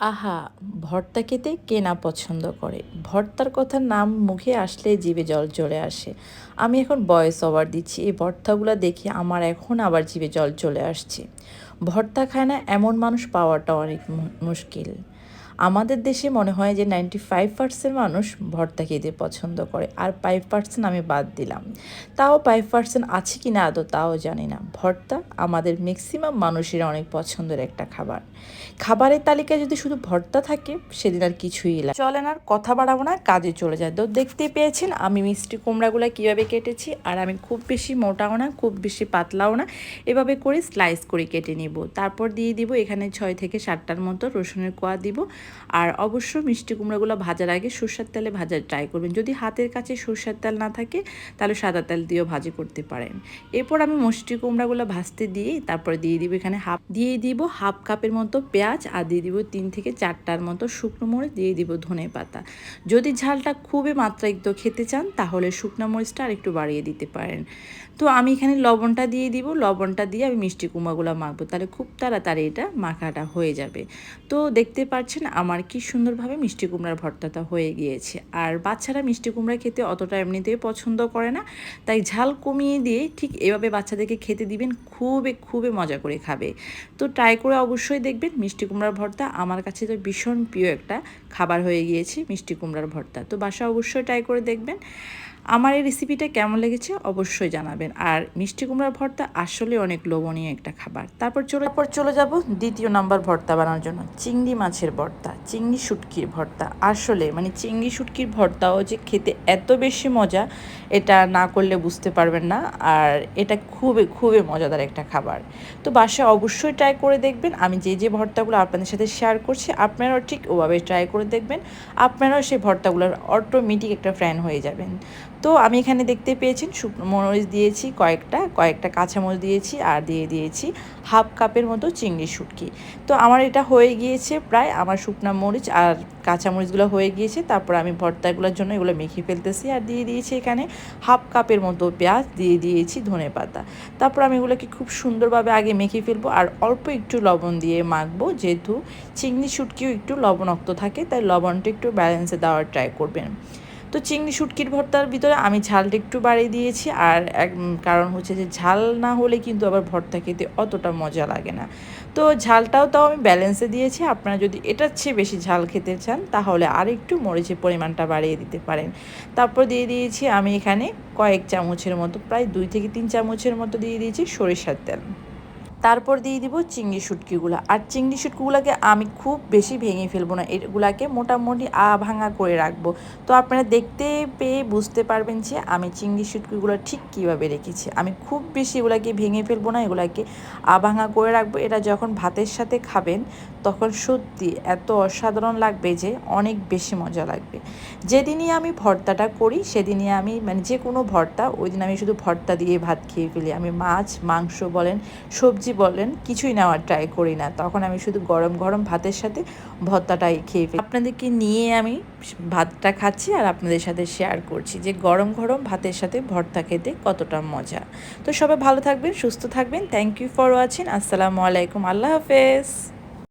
আহা, ভর্তা খেতে কে না পছন্দ করে? ভর্তার কথা নাম মুখে আসলে জিভে জল চলে আসে। আমি এখন বয়স ওভার দিচ্ছি, এই ভর্তাগুলো দেখে আমার এখন আবার জিভে জল চলে আসছে। ভর্তা খায় না এমন মানুষ পাওয়াটা অনেক মুশকিল। আমাদের দেশে মনে হয় যে নাইনটি ফাইভ পার্সেন্ট মানুষ ভর্তা খেতে পছন্দ করে, আর ফাইভ পার্সেন্ট আমি বাদ দিলাম। তাও ফাইভ পার্সেন্ট আছে কি না আদৌ তাও জানি না। ভর্তা আমাদের ম্যাক্সিমাম মানুষের অনেক পছন্দের একটা খাবার। খাবারের তালিকায় যদি শুধু ভর্তা থাকে, সেদিন আর কিছুই লাগে চলেন আর কথা বাড়াবো না, কাজে চলে যায়। তো দেখতেই পেয়েছেন, আমি মিষ্টি কুমড়াগুলো কীভাবে কেটেছি, আর আমি খুব বেশি মোটাও না, খুব বেশি পাতলাও না, এভাবে করে স্লাইস করে কেটে নিব। তারপর দিয়ে দিব এখানে ছয় থেকে সাতটার মতো রসুনের কোয়া দিব আর অবশ্য মিষ্টি কুমড়াগুলো ভাজার আগে সর্ষের তেলে ভাজার ট্রাই করবেন। যদি হাতের কাছে সর্ষের তেল না থাকে, তাহলে সাদা তেল দিয়েও ভাজি করতে পারেন। এরপর আমি মিষ্টি কুমড়াগুলো ভাজতে দিয়ে তারপরে দিয়ে দিব এখানে হাফ দিয়ে দিব হাফ কাপের মতো পেঁয়াজ আর দিয়ে দিব তিন থেকে চারটার মতো শুকনো মরিচ, দিয়ে দিব ধনে পাতা। যদি ঝালটা খুবই মাত্রায়িত খেতে চান, তাহলে শুকনো মরিচটা আর একটু বাড়িয়ে দিতে পারেন। তো আমি এখানে লবণটা দিয়ে দিব, লবণটা দিয়ে আমি মিষ্টি কুমড়াগুলো মাখবো। তাহলে খুব তাড়াতাড়ি এটা মাখাটা হয়ে যাবে। তো দেখতে পাচ্ছেন আমার কি সুন্দরভাবে মিষ্টি কুমড়ার ভর্তাটা হয়ে গিয়েছে। আর বাচ্চারা মিষ্টি কুমড়া খেতে অতটা এমনিতেই পছন্দ করে না, তাই ঝাল কমিয়ে দিয়ে ঠিক এভাবে বাচ্চাদেরকে খেতে দিবেন, খুবই খুবই মজা করে খাবে। তো ট্রাই করে অবশ্যই দেখবেন মিষ্টি কুমড়ার ভর্তা আমার কাছে তো ভীষণ প্রিয় একটা খাবার হয়ে গিয়েছে মিষ্টি কুমড়ার ভর্তা। তো বাসা অবশ্যই ট্রাই করে দেখবেন। আমার এই রেসিপিটা কেমন লেগেছে অবশ্যই জানাবেন। আর মিষ্টি কুমড়ার ভর্তা আসলে অনেক লোভনীয় একটা খাবার। তারপর চলে পর চলে যাব দ্বিতীয় নাম্বার ভর্তা বানানোর জন্য। চিংড়ি মাছের ভর্তা, চিংড়ি শুটকির ভর্তা। আসলে মানে চিংড়ি শুটকির ভর্তাও যে খেতে এত বেশি মজা, এটা না করলে বুঝতে পারবেন না। আর এটা খুবই খুবই মজাদার একটা খাবার। তো বাসায় অবশ্যই ট্রাই করে দেখবেন। আমি যে যে ভর্তাগুলো আপনাদের সাথে শেয়ার করছি, আপনারাও ঠিক ওভাবে ট্রাই করে দেখবেন। আপনারাও সেই ভর্তাগুলোর অটোমেটিক একটা ফ্যান হয়ে যাবেন। তো আমি এখানে দেখতে পেয়েছেন শুকনো মরিচ দিয়েছি, কয়েকটা কয়েকটা কাঁচামরিচ দিয়েছি আর দিয়ে দিয়েছি হাফ কাপের মতো চিংড়ি শুটকি। তো আমার এটা হয়ে গিয়েছে প্রায় আমার শুকনো মরিচ আর কাঁচামরিচগুলো হয়ে গিয়েছে, তারপর আমি ভর্তাগুলোর জন্য এগুলো মেখে ফেলতেছি আর দিয়ে দিয়েছি এখানে হাফ কাপের মতো পেঁয়াজ, দিয়ে দিয়েছি ধনে পাতা। তারপর আমি এগুলোকে খুব সুন্দরভাবে আগে মেখে ফেলব আর অল্প একটু লবণ দিয়ে মাখবো, যেহেতু চিংড়ি শুটকিও একটু লবণাক্ত থাকে, তাই লবণটা একটু ব্যালেন্সে দেওয়ার ট্রাই করবেন। তো চিংড়ি শুটকির ভর্তার ভিতরে আমি ঝালটা একটু বাড়িয়ে দিয়েছি আর এক কারণ হচ্ছে যে ঝাল না হলে কিন্তু আবার ভর্তা খেতে অতটা মজা লাগে না। তো ঝালটাও তাও আমি ব্যালেন্সে দিয়েছি। আপনারা যদি এটার চেয়ে বেশি ঝাল খেতে চান, তাহলে আর একটু মরিচের পরিমাণটা বাড়িয়ে দিতে পারেন। তারপর দিয়ে দিয়েছি আমি এখানে কয়েক চামচের মতো, প্রায় দুই থেকে তিন চামচের মতো দিয়ে দিয়েছি সরিষার তেল। তারপর দিয়ে দিব চিংড়ি শুটকিগুলো। আর চিংড়ি শুটকিগুলোকে আমি খুব বেশি ভেঙে ফেলব না, এগুলাকে মোটামুটি আ ভাঙা করে রাখব। তো আপনারা দেখতে পেয়ে বুঝতে পারবেন যে আমি চিংড়ি শুটকিগুলো ঠিক কীভাবে রেখেছি। আমি খুব বেশি এগুলাকে ভেঙে ফেলব না, এগুলাকে আ ভাঙা করে রাখব। এটা যখন ভাতের সাথে খাবেন, তখন সত্যি এত অসাধারণ লাগবে যে অনেক বেশি মজা লাগবে। যেদিনই আমি ভর্তাটা করি, সেদিনই আমি মানে যে কোনো ভর্তা ওই দিন আমি শুধু ভর্তা দিয়ে ভাত খেয়ে ফেলি। আমি মাছ, মাংস বলেন, সবজি বলেন, কিছুই নেওয়ার ট্রাই করি না। তখন আমি শুধু গরম গরম ভাতের সাথে ভর্তাটাই খেয়ে ফেলি। আপনাদেরকে নিয়ে আমি ভাতটা খাচ্ছি আর আপনাদের সাথে শেয়ার করছি যে গরম গরম ভাতের সাথে ভর্তা খেতে কতটা মজা। তো সবাই ভালো থাকবেন, সুস্থ থাকবেন। থ্যাংক ইউ ফর ওয়াচিং আসসালামু আলাইকুম। আল্লাহ হাফেজ।